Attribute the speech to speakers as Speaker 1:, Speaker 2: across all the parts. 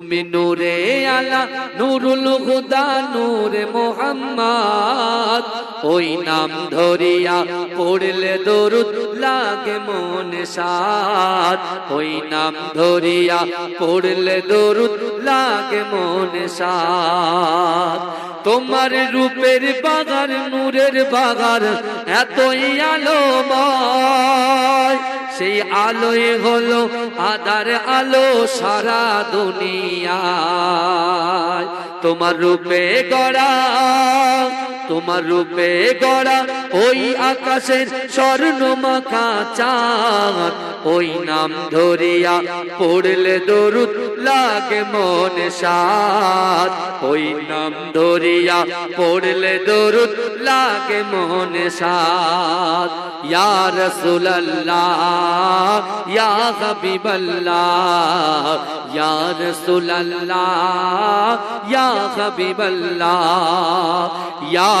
Speaker 1: তুমি নূরে আলা, নুরুল হুদা, নূরে মোহাম্মদ। ওই নাম ধরিয়া পড়লে দরুদ লাগে মনে সাদ ওই নাম ধরিয়া পড়লে দরুদ লাগে মনে সাদ তোমার রূপের বাগার, নূরের বাগার, এতই আলোময়। সেই আলোয় হলো আদার আলো সারা দুনিয়া তোমার রূপে গড়া তোমার রূপে গড়া ওই আকাশের স্বর্ণ মাখা চাঁদ। ওই নাম ধরিয়া পড়লে দরুদ লাগে মনে সাদ ওই নাম ধরিয়া পড়লে দরুদ লাগে মনে সাদ ইয়া ইয়া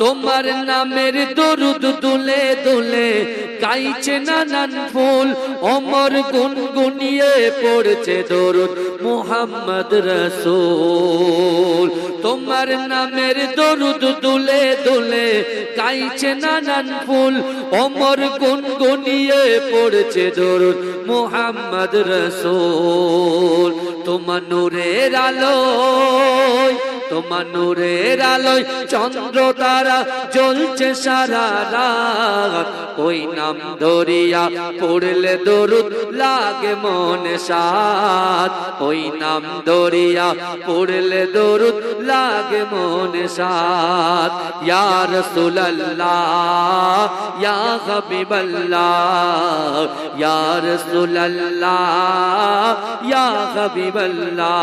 Speaker 1: তোমার নামের দরুদ দুলে দুলে গাইছে নানান ফুল। অমর গুন গুনিয়ে পড়ছে দরুদ মুহাম্মদ রসুল। তোমার নামের দরুদ দুলে দুলে গাইছে নানান ফুল। অমর গুন গুনিয়ে পড়ছে দরুদ মুহাম্মদ রসুল। তোমার নূরের আলোয় তোমার নূরের আলোয় চন্দ্র তারা জ্বলছে সারা রাত। ওই নাম ধরিয়া পড়লে দরুদ লাগে মনে সাত। ওই নাম ধরিয়া পড়লে দরুদ লাগে মনে সাত। ইয়া রাসূলুল্লাহ, ইয়া হাবিবাল্লাহ, ইয়া রাসূলুল্লাহ, ইয়া হাবিবাল্লাহ।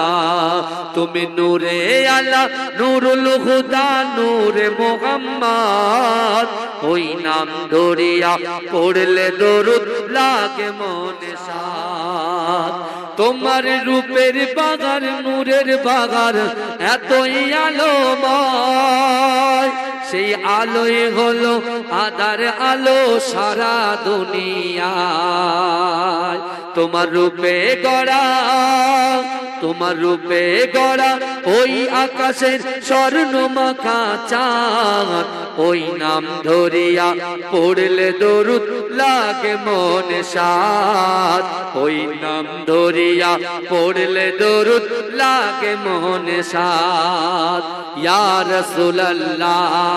Speaker 1: তুমি নূরে আলা নূরুল হুদা, নূরে মোহাম্মদ। ওই নাম ধরিয়া পড়লে দরুদ লাগে মনে সাত তোমার রূপের বাগার, নূরের বাগার, এতই আলোময়। সেই আলোয় হলো আদার আলো সারা দুনিয়ায়। তোমার রূপে গড়া, তোমার রূপে গড়া ওই আকাশের স্বর্ণ মাখা চাঁদ। ওই নাম ধরিয়া পড়লে দরুদ লাগে মনে সাত ওই নাম ধরিয়া পড়লে দরুদ লাগে মনে সাত ইয়া রাসূলুল্লাহ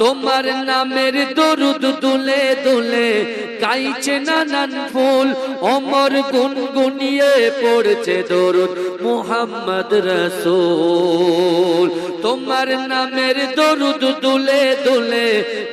Speaker 1: তোমার নামের দরুদ দুলে দুলে গাইছে নানান ফুল, অমর গুনগুনিয়ে পড়ছে দরুদ মুহাম্মদ রসুল। তোমার নামের দরুদ দুলে দুলে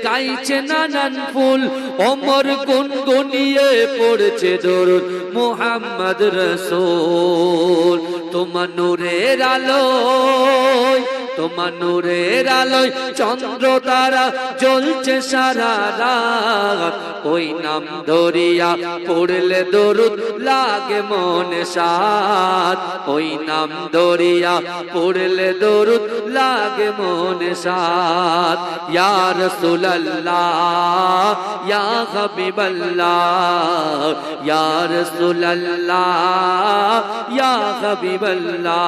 Speaker 1: গাইছে নানান ফুল, অমর গুনগুনিয়ে পড়ছে দরুদ মুহাম্মদ রসুল। তোমার নূরের আলোয় তোমার নূরের আলোয় চন্দ্র তারা জ্বলছে সারা রাত। ওই নাম ধরিয়া পড়লে দরুদ লাগে মনে সাত। ওই নাম ধরিয়া পড়লে দরুদ লাগে মনে সাত ইয়া রাসূলুল্লাহ, ইয়া হাবিবাল্লাহ, ইয়া রাসূলুল্লাহ, ইয়া হাবিবাল্লাহ।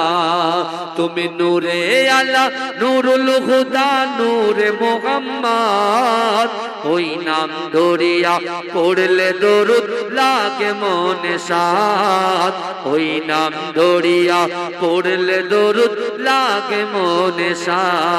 Speaker 1: তুমি নূরে আলা নূরুল হুদা, নূরে মোহাম্মদ। ওই নাম ধরিয়া পড়লে দরুদ লাগে মনে সাত ওই নাম ধরিয়া পড়লে দরুদ লাগে মনে সাত